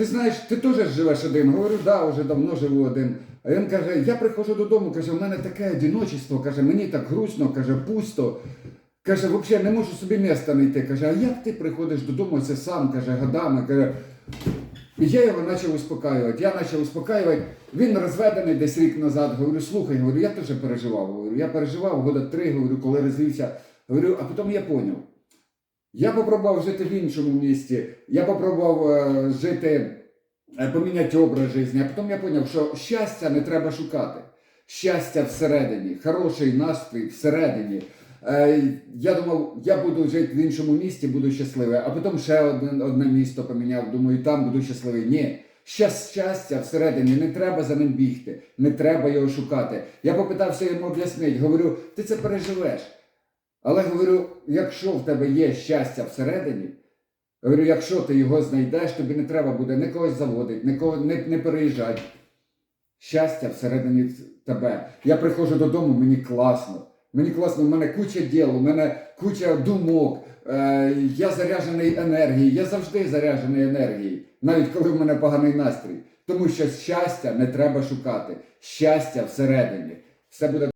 ти знаєш, ти теж живеш один. Говорю, да, вже давно живу один. А він каже, я приходжу додому, каже, у мене таке одиночество, каже, мені так грустно, каже, пусто. Каже, взагалі не можу собі міста знайти. Каже, а як ти приходиш додому, це сам, каже, годами. Каже, і я його почав успокаювати. Я почав успокаювати. Він розведений десь рік назад. Говорю, слухай, говорю, я теж переживав. Говорю, я переживав года три, говорю, коли розвівся. Говорю, а потім я зрозумів. Я попробував жити в іншому місті, я попробував е, жити, е, поміняти образ життя, а потім я зрозумів, що щастя не треба шукати. Щастя всередині, хороший настрій всередині. Е, я думав, я буду жити в іншому місті, буду щасливий, а потім ще одне, одне місто поміняв, думаю, там буду щасливий. Ні. Щастя всередині, не треба за ним бігти, не треба його шукати. Я попитався йому об'яснити, говорю, ти це переживеш. Але говорю, якщо в тебе є щастя всередині, говорю, якщо ти його знайдеш, тобі не треба буде ні когось заводити, нікого не, не переїжджати. Щастя всередині тебе. Я приходжу додому, мені класно. Мені класно, в мене куча діл, у мене куча думок, е, я заряджений енергією, я завжди заряджений енергією, навіть коли в мене поганий настрій. Тому що щастя не треба шукати. Щастя всередині. Все буде